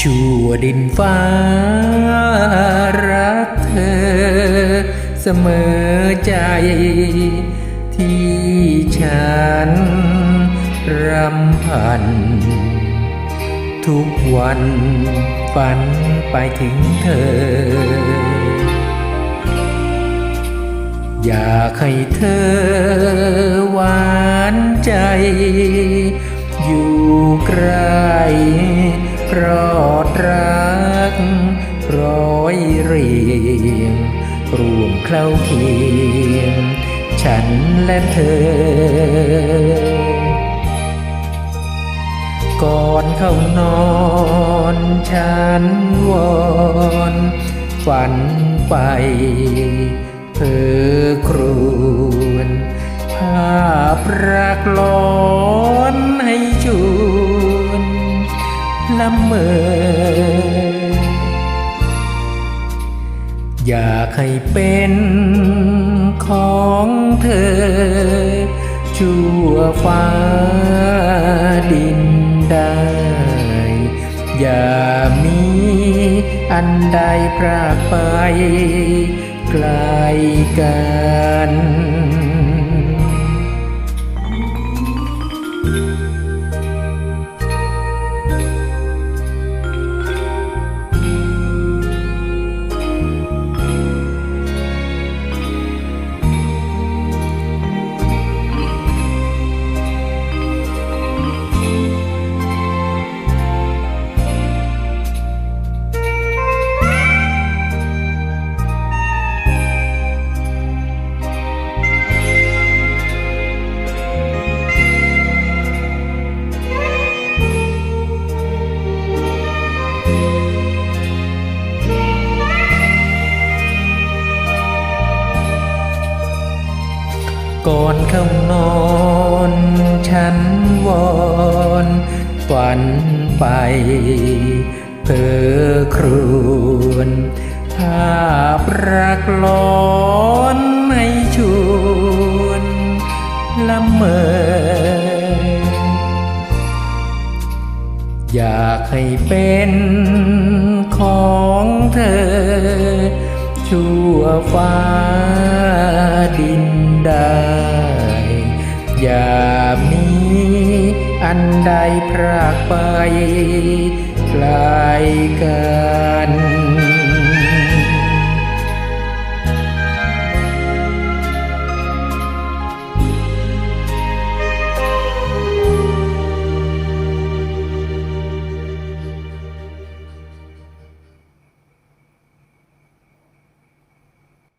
ชั่วดินฟ้ารักเธอ เสมอใจ ที่ฉันรำพัน ทุกวันฝันไปถึงเธอ อยากให้เธอหวานใจ อยู่ใกล้ ปลอดรักร้อยเรียงรวมเคล้าเคียงฉันและเธอ ก่อนเข้านอนฉันวอนฝันไปเธอครวนภาพรักร้อ เมอ อยากให้เป็นของเธอ ชั่วฟ้าดินได้ อย่ามีอันใดพรากไปไกลกัน ก่อนเข้านอนฉันวอนฝันไปเพ้อครวนภาพรักร้อนให้ชวนละเมอ อยากให้เป็นของเธอ ชั่วฟ้าดินได้อย่ามีอันใดพรากไปไกลกัน